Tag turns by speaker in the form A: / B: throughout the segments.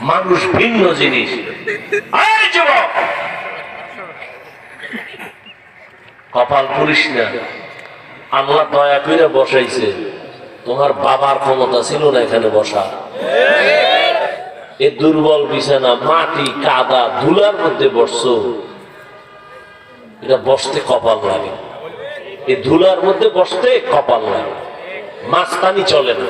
A: মানুষ ভিন্ন জিনিস। কপাল পুরিস না। আল্লাহ দয়া করে বসাইছে। তোমার বাবার ক্ষমতা ছিল না এখানে বসা। এ দুর্বল বিছানা, মাটি, কাদা, ধুলার মধ্যে বসছো। এটা বসতে কপাল লাগে। এই ধুলার মধ্যে বসতে কপাল লাগে। মাস্তানি চলে না।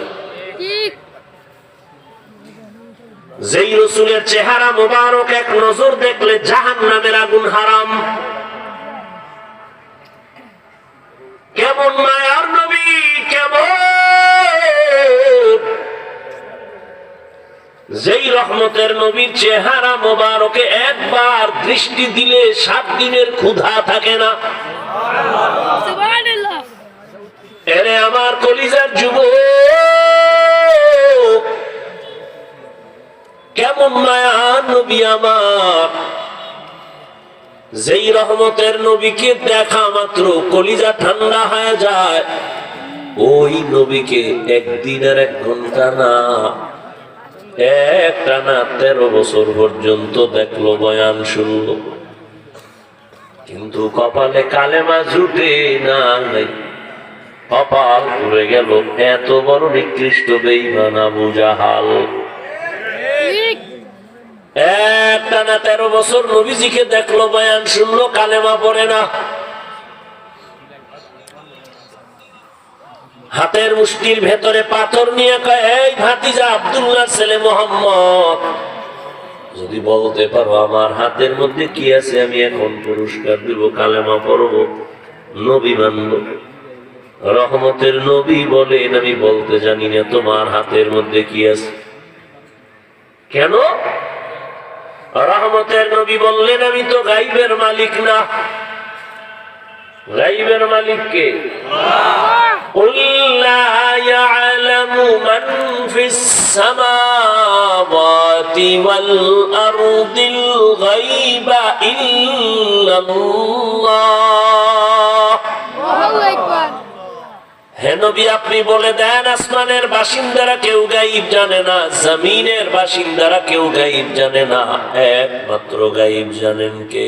A: যেই রসুলের চেহারা মোবারক এক নজর দেখলে জাহান নামের আগুন হারাম। কেমন মায়ার নবী কেমন? যেই রহমতের নবীর চেহারা মোবারকে একবার দৃষ্টি দিলে সাত দিনের ক্ষুধা থাকে না। এরে আমার কলিজার যুব যেই রহমতের নবীকে দেখা মাত্র কলিজা ঠান্ডা হয়ে যায়, ওই নবীকে এক ঘণ্টা না একটা না তেরো বছর পর্যন্ত দেখল, বয়ান শুনলো। কিন্তু কপালে কালেমা জুটে নাই। কপাল পুড়ে গেল, এত বড় নিকৃষ্ট বেইমান
B: ঠিক
A: একটা না তেরো বছর নবীজিকে দেখল, বয়ান শুনলো, কালেমা পড়ে না। হাতের মুষ্টির ভেতরে পাথর নিয়ে কয়, এই ভাতিজা আব্দুল্লাহ ছেলে মোহাম্মদ। যদি বলতে পারো, আমার হাতের মধ্যে কি আছে, আমি এখন পুরস্কার দিব, কালেমা পড়ব। নবী মানব রহমতের নবী বলেন, আমি বলতে জানি না তোমার হাতের মধ্যে কি আছে। কেন? রহমতের নবী বললেন আমি তো গাইবের মালিক না। গাইবের মালিক কে? قل হেনবি আপনি বলে দেন, আসমানের বাসিন্দারা কেউ গাইব জানে না, জমিনের বাসিন্দারা কেউ গাইব জানে না। একমাত্র গাইব জানেন কে?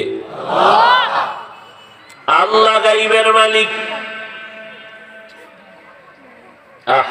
A: আল্লাহ গাইবের মালিক। আহ